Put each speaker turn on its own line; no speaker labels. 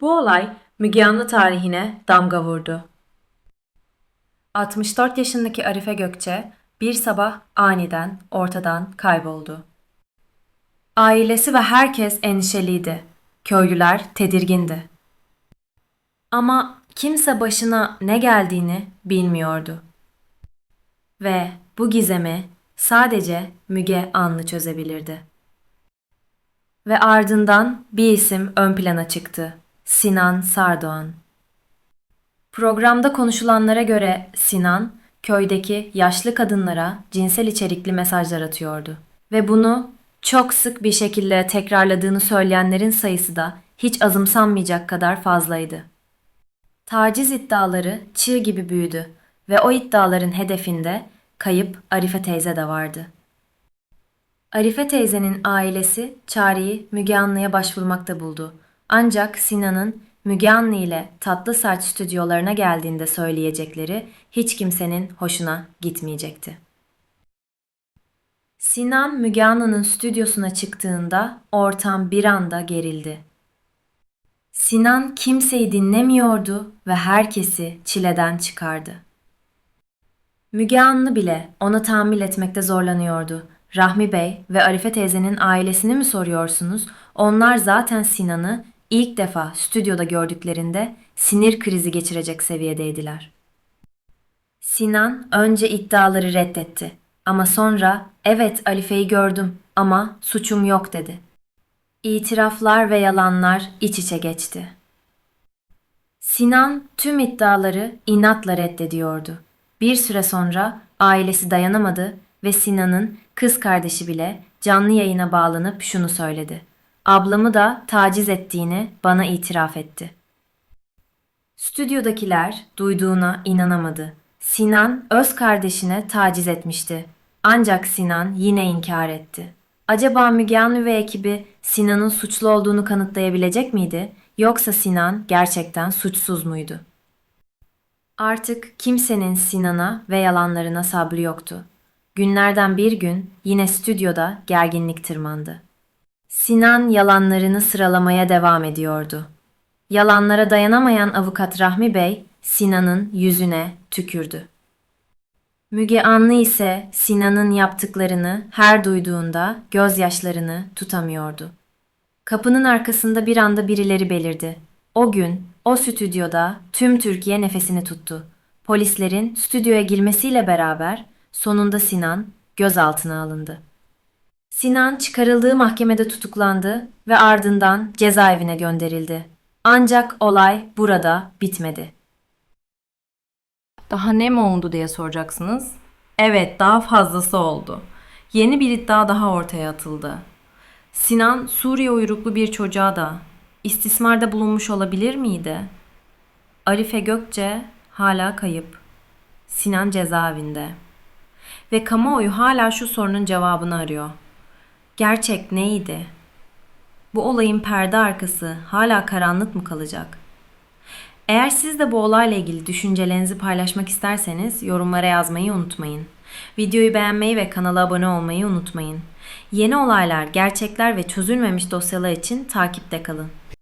Bu olay Müge Anlı tarihine damga vurdu. 64 yaşındaki Arife Gökçe bir sabah aniden ortadan kayboldu. Ailesi ve herkes endişeliydi. Köylüler tedirgindi. Ama kimse başına ne geldiğini bilmiyordu. Ve bu gizemi sadece Müge Anlı çözebilirdi. Ve ardından bir isim ön plana çıktı. Sinan Sardoğan. Programda konuşulanlara göre Sinan, köydeki yaşlı kadınlara cinsel içerikli mesajlar atıyordu. Ve bunu çok sık bir şekilde tekrarladığını söyleyenlerin sayısı da hiç azımsanmayacak kadar fazlaydı. Taciz iddiaları çığ gibi büyüdü ve o iddiaların hedefinde kayıp Arife teyze de vardı. Arife teyzenin ailesi çareyi Müge Anlı'ya başvurmakta buldu. Ancak Sinan'ın Müge Anlı ile Tatlı Saç stüdyolarına geldiğinde söyleyecekleri hiç kimsenin hoşuna gitmeyecekti. Sinan Müge Anlı'nın stüdyosuna çıktığında ortam bir anda gerildi. Sinan kimseyi dinlemiyordu ve herkesi çileden çıkardı. Müge Anlı bile ona tahammül etmekte zorlanıyordu. Rahmi Bey ve Arife teyzenin ailesini mi soruyorsunuz? Onlar zaten Sinan'ı ilk defa stüdyoda gördüklerinde sinir krizi geçirecek seviyedeydiler. Sinan önce iddiaları reddetti ama sonra evet Arife'yi gördüm ama suçum yok dedi. İtiraflar ve yalanlar iç içe geçti. Sinan tüm iddiaları inatla reddediyordu. Bir süre sonra ailesi dayanamadı ve Sinan'ın kız kardeşi bile canlı yayına bağlanıp şunu söyledi. Ablamı da taciz ettiğini bana itiraf etti. Stüdyodakiler duyduğuna inanamadı. Sinan öz kardeşine taciz etmişti. Ancak Sinan yine inkar etti. Acaba Müge Anlı ve ekibi Sinan'ın suçlu olduğunu kanıtlayabilecek miydi? Yoksa Sinan gerçekten suçsuz muydu? Artık kimsenin Sinan'a ve yalanlarına sabrı yoktu. Günlerden bir gün yine stüdyoda gerginlik tırmandı. Sinan yalanlarını sıralamaya devam ediyordu. Yalanlara dayanamayan avukat Rahmi Bey Sinan'ın yüzüne tükürdü. Müge Anlı ise Sinan'ın yaptıklarını her duyduğunda gözyaşlarını tutamıyordu. Kapının arkasında bir anda birileri belirdi. O gün o stüdyoda tüm Türkiye nefesini tuttu. Polislerin stüdyoya girmesiyle beraber sonunda Sinan gözaltına alındı. Sinan çıkarıldığı mahkemede tutuklandı ve ardından cezaevine gönderildi. Ancak olay burada bitmedi.
Daha ne mi oldu diye soracaksınız. Evet, daha fazlası oldu. Yeni bir iddia daha ortaya atıldı. Sinan Suriye uyruklu bir çocuğa da istismarda bulunmuş olabilir miydi? Arife Gökçe hala kayıp. Sinan cezaevinde. Ve kamuoyu hala şu sorunun cevabını arıyor. Gerçek neydi? Bu olayın perde arkası hala karanlık mı kalacak? Eğer siz de bu olayla ilgili düşüncelerinizi paylaşmak isterseniz yorumlara yazmayı unutmayın. Videoyu beğenmeyi ve kanala abone olmayı unutmayın. Yeni olaylar, gerçekler ve çözülmemiş dosyalar için takipte kalın.